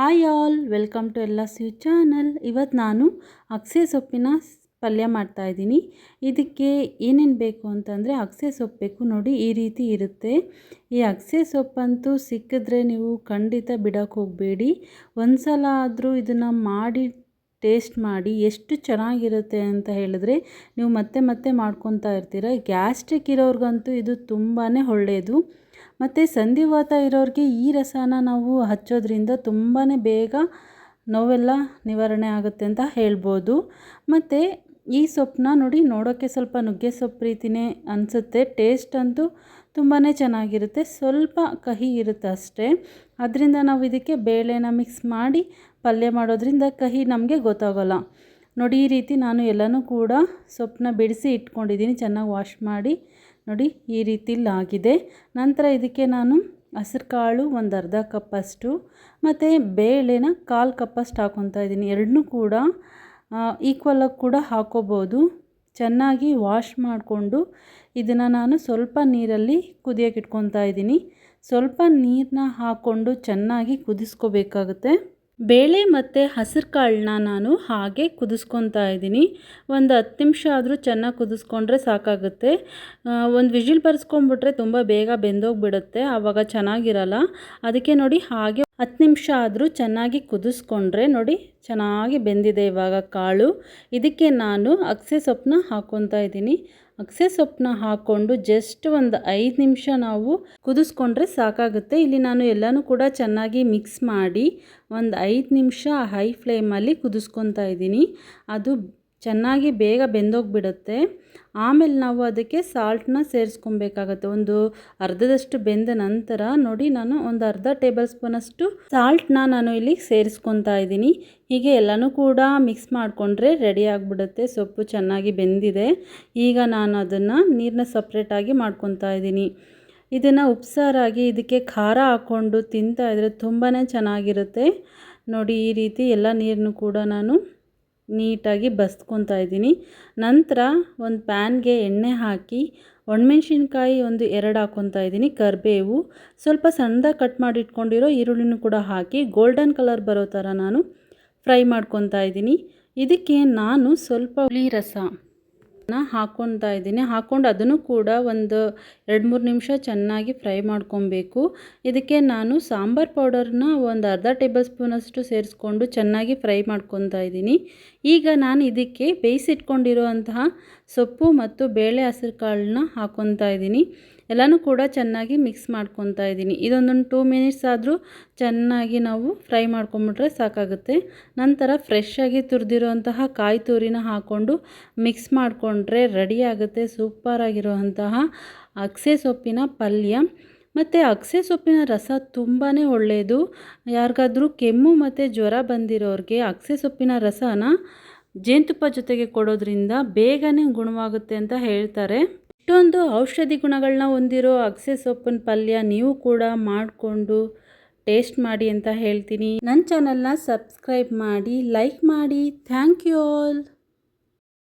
Hi all welcome to ಎಲ್ಲ ಸ್ಯೂ channel ಇವತ್ತು ನಾನು ಅಕ್ಸೆ ಸೊಪ್ಪಿನ ಪಲ್ಯ ಮಾಡ್ತಾಯಿದ್ದೀನಿ ಇದಕ್ಕೆ ಏನೇನು ಬೇಕು ಅಂತಂದರೆ ಅಗಸೆ ಸೊಪ್ಪು ಬೇಕು ನೋಡಿ, ಈ ರೀತಿ ಇರುತ್ತೆ. ಈ ಅಗಸೆ ಸೊಪ್ಪಂತೂ ಸಿಕ್ಕಿದ್ರೆ ನೀವು ಖಂಡಿತ ಬಿಡೋಕ್ಕೆ ಹೋಗಬೇಡಿ. ಒಂದು ಸಲ ಆದರೂ ಇದನ್ನು ಮಾಡಿ ಟೇಸ್ಟ್ ಮಾಡಿ, ಎಷ್ಟು ಚೆನ್ನಾಗಿರುತ್ತೆ ಅಂತ ಹೇಳಿದ್ರೆ ನೀವು ಮತ್ತೆ ಮತ್ತೆ ಮಾಡ್ಕೊತಾ ಇರ್ತೀರ. ಗ್ಯಾಸ್ಟ್ರಿಕ್ ಇರೋರಿಗಂತೂ ಇದು ತುಂಬಾ ಒಳ್ಳೆಯದು ಮತ್ತು ಸಂಧಿವಾತ ಇರೋರಿಗೆ ಈ ರಸನ ನಾವು ಹಚ್ಚೋದ್ರಿಂದ ತುಂಬಾ ಬೇಗ ನೋವೆಲ್ಲ ನಿವಾರಣೆ ಆಗುತ್ತೆ ಅಂತ ಹೇಳ್ಬೋದು. ಮತ್ತು ಈ ಸೊಪ್ಪನ್ನ ನೋಡಿ ನೋಡೋಕ್ಕೆ ಸ್ವಲ್ಪ ನುಗ್ಗೆ ಸೊಪ್ಪು ರೀತಿಯೇ ಅನಿಸುತ್ತೆ. ಟೇಸ್ಟ್ ಅಂತೂ ತುಂಬಾ ಚೆನ್ನಾಗಿರುತ್ತೆ. ಸ್ವಲ್ಪ ಕಹಿ ಇರುತ್ತೆ ಅಷ್ಟೇ. ಅದರಿಂದ ನಾವು ಇದಕ್ಕೆ ಬೇಳೆನ ಮಿಕ್ಸ್ ಮಾಡಿ ಪಲ್ಯ ಮಾಡೋದ್ರಿಂದ ಕಹಿ ನಮಗೆ ಗೊತ್ತಾಗೋಲ್ಲ. ನೋಡಿ ಈ ರೀತಿ ನಾನು ಎಲ್ಲನೂ ಕೂಡ ಸೊಪ್ಪನ್ನ ಬಿಡಿಸಿ ಇಟ್ಕೊಂಡಿದ್ದೀನಿ. ಚೆನ್ನಾಗಿ ವಾಶ್ ಮಾಡಿ ನೋಡಿ, ಈ ರೀತಿಲಾಗಿದೆ ನಂತರ ಇದಕ್ಕೆ ನಾನು ಹಸಿರು ಕಾಳು, ಒಂದು ಅರ್ಧ ಕಪ್ಪಷ್ಟು ಮತ್ತು ಬೇಳೆನ ಕಾಲು ಕಪ್ಪಷ್ಟು ಹಾಕ್ಕೊತಾ ಇದ್ದೀನಿ. ಎರಡನ್ನೂ ಕೂಡ ಈಕ್ವಲಾಗಿ ಕೂಡ ಹಾಕೋಬೋದು. ಚೆನ್ನಾಗಿ ವಾಶ್ ಮಾಡಿಕೊಂಡು ಇದನ್ನು ನಾನು ಸ್ವಲ್ಪ ನೀರಲ್ಲಿ ಕುದಿಯೋಕೆ ಇಟ್ಕೊತಾ ಇದ್ದೀನಿ. ಸ್ವಲ್ಪ ನೀರನ್ನ ಹಾಕ್ಕೊಂಡು ಚೆನ್ನಾಗಿ ಕುದಿಸ್ಕೋಬೇಕಾಗುತ್ತೆ. ಬೇಳೆ ಮತ್ತು ಹಸಿರು ಕಾಳನ್ನ ನಾನು ಹಾಗೆ ಕುದಿಸ್ಕೊತಾ ಇದ್ದೀನಿ. ಒಂದು ಹತ್ತು ನಿಮಿಷ ಆದರೂ ಚೆನ್ನಾಗಿ ಕುದಿಸ್ಕೊಂಡ್ರೆ ಸಾಕಾಗುತ್ತೆ. ಒಂದು ವಿಜಿಲ್ ಬರ್ಸ್ಕೊಂಡ್ಬಿಟ್ರೆ ತುಂಬ ಬೇಗ ಬೆಂದೋಗಿಬಿಡುತ್ತೆ. ಆವಾಗ ಚೆನ್ನಾಗಿರಲ್ಲ. ಅದಕ್ಕೆ ನೋಡಿ ಹಾಗೆ ಹತ್ತು ನಿಮಿಷ ಆದರೂ ಚೆನ್ನಾಗಿ ಕುದಿಸ್ಕೊಂಡ್ರೆ ನೋಡಿ, ಚೆನ್ನಾಗಿ ಬೆಂದಿದೆ ಇವಾಗ ಕಾಳು. ಇದಕ್ಕೆ ನಾನು ಅಗಸೆ ಸೊಪ್ಪನ್ನ ಹಾಕ್ಕೊತಾ ಇದ್ದೀನಿ. ಅಗಸೆ ಸೊಪ್ಪನ್ನ ಹಾಕ್ಕೊಂಡು ಜಸ್ಟ್ ಒಂದು ಐದು ನಿಮಿಷ ನಾವು ಕುದಿಸ್ಕೊಂಡ್ರೆ ಸಾಕಾಗುತ್ತೆ. ಇಲ್ಲಿ ನಾನು ಎಲ್ಲನೂ ಕೂಡ ಚೆನ್ನಾಗಿ ಮಿಕ್ಸ್ ಮಾಡಿ ಒಂದು ಐದು ನಿಮಿಷ ಹೈ ಫ್ಲೇಮಲ್ಲಿ ಕುದಿಸ್ಕೊತಾ ಇದ್ದೀನಿ. ಅದು ಚೆನ್ನಾಗಿ ಬೇಗ ಬೆಂದೋಗಿಬಿಡುತ್ತೆ. ಆಮೇಲೆ ನಾವು ಅದಕ್ಕೆ ಸಾಲ್ಟನ್ನ ಸೇರಿಸ್ಕೊಬೇಕಾಗತ್ತೆ. ಒಂದು ಅರ್ಧದಷ್ಟು ಬೆಂದ ನಂತರ ನೋಡಿ ನಾನು ಒಂದು ಅರ್ಧ ಟೇಬಲ್ ಸ್ಪೂನಷ್ಟು ಸಾಲ್ಟನ್ನ ನಾನು ಇಲ್ಲಿ ಸೇರಿಸ್ಕೊತಾ ಇದ್ದೀನಿ. ಹೀಗೆ ಎಲ್ಲನೂ ಕೂಡ ಮಿಕ್ಸ್ ಮಾಡಿಕೊಂಡ್ರೆ ರೆಡಿ ಆಗಿಬಿಡುತ್ತೆ. ಸೊಪ್ಪು ಚೆನ್ನಾಗಿ ಬೆಂದಿದೆ. ಈಗ ನಾನು ಅದನ್ನು ನೀರನ್ನ ಸಪ್ರೇಟಾಗಿ ಮಾಡ್ಕೊತಾ ಇದ್ದೀನಿ. ಇದನ್ನು ಉಪ್ಸಾರಾಗಿ ಇದಕ್ಕೆ ಖಾರ ಹಾಕ್ಕೊಂಡು ತಿಂತಾ ಇದ್ರೆ ತುಂಬಾ ಚೆನ್ನಾಗಿರುತ್ತೆ. ನೋಡಿ ಈ ರೀತಿ ಎಲ್ಲ ನೀರನ್ನು ಕೂಡ ನಾನು ನೀಟಾಗಿ ಬಸ್ಕೊತಾ ಇದ್ದೀನಿ. ನಂತರ ಒಂದು ಪ್ಯಾನ್ಗೆ ಎಣ್ಣೆ ಹಾಕಿ, ಒಣಮೆಣ್ಸಿನ್ಕಾಯಿ ಒಂದು ಎರಡು ಹಾಕ್ಕೊತಾ ಇದ್ದೀನಿ, ಕರಿಬೇವು. ಸ್ವಲ್ಪ ಸಣ್ಣದಾಗಿ ಕಟ್ ಮಾಡಿ ಇಟ್ಕೊಂಡಿರೋ ಈರುಳ್ಳಿನೂ ಕೂಡ ಹಾಕಿ, ಗೋಲ್ಡನ್ ಕಲರ್ ಬರೋ ಥರ ನಾನು ಫ್ರೈ ಮಾಡ್ಕೊತಾ ಇದ್ದೀನಿ. ಇದಕ್ಕೆ ನಾನು ಸ್ವಲ್ಪ ಹುಳಿ ರಸ. ಹಾಕ್ಕೊತಾ ಇದ್ದೀನಿ. ಹಾಕ್ಕೊಂಡು ಅದನ್ನು ಕೂಡ ಒಂದು ಎರಡು ಮೂರು ನಿಮಿಷ ಚೆನ್ನಾಗಿ ಫ್ರೈ ಮಾಡ್ಕೊಬೇಕು. ಇದಕ್ಕೆ ನಾನು ಸಾಂಬಾರು ಪೌಡರ್ನ ಒಂದು ಅರ್ಧ ಟೇಬಲ್ ಸ್ಪೂನಷ್ಟು ಸೇರಿಸ್ಕೊಂಡು ಚೆನ್ನಾಗಿ ಫ್ರೈ ಮಾಡ್ಕೊತಾ ಇದ್ದೀನಿ. ಈಗ ನಾನು ಇದಕ್ಕೆ ಬೇಯಿಸಿಟ್ಕೊಂಡಿರುವಂತಹ ಸೊಪ್ಪು ಮತ್ತು ಬೇಳೆ ಹಸಿರು ಕಾಳನ್ನ ಹಾಕ್ಕೊತಾ ಇದ್ದೀನಿ. ಎಲ್ಲನೂ ಕೂಡ ಚೆನ್ನಾಗಿ ಮಿಕ್ಸ್ ಮಾಡ್ಕೊತಾ ಇದ್ದೀನಿ. ಇದೊಂದೊಂದು ಟೂ ಮಿನಿಟ್ಸ್ ಆದರೂ ಚೆನ್ನಾಗಿ ನಾವು ಫ್ರೈ ಮಾಡ್ಕೊಂಬಿಟ್ರೆ ಸಾಕಾಗುತ್ತೆ. ನಂತರ ಫ್ರೆಶ್ ಆಗಿ ತುರಿದಿರುವಂತಹ ಕಾಯಿ ತುರಿನ ಹಾಕ್ಕೊಂಡು ಮಿಕ್ಸ್ ಮಾಡಿಕೊಂಡ್ರೆ ರೆಡಿ ಆಗುತ್ತೆ. ಸೂಪರಾಗಿರುವಂತಹ ಅಗಸೆ ಸೊಪ್ಪಿನ ಪಲ್ಯ. ಮತ್ತು ಅಗಸೆ ಸೊಪ್ಪಿನ ರಸ ತುಂಬಾ ಒಳ್ಳೆಯದು ಯಾರಿಗಾದ್ರೂ ಕೆಮ್ಮು ಮತ್ತು ಜ್ವರ ಬಂದಿರೋರಿಗೆ ಅಗಸೆ ಸೊಪ್ಪಿನ ರಸನ ಜೇನುತುಪ್ಪ ಜೊತೆಗೆ ಕೊಡೋದ್ರಿಂದ ಬೇಗನೆ ಗುಣವಾಗುತ್ತೆ ಅಂತ ಹೇಳ್ತಾರೆ. ಇಷ್ಟೊಂದು ಔಷಧಿ ಗುಣಗಳನ್ನ ಹೊಂದಿರೋ ಅಗಸೆ ಸೊಪ್ಪಿನ ಪಲ್ಯ ನೀವು ಕೂಡ ಮಾಡಿಕೊಂಡು ಟೇಸ್ಟ್ ಮಾಡಿ ಅಂತ ಹೇಳ್ತೀನಿ. ನನ್ನ ಚಾನಲ್ನ ಸಬ್ಸ್ಕ್ರೈಬ್ ಮಾಡಿ ಲೈಕ್ ಮಾಡಿ. Thank you all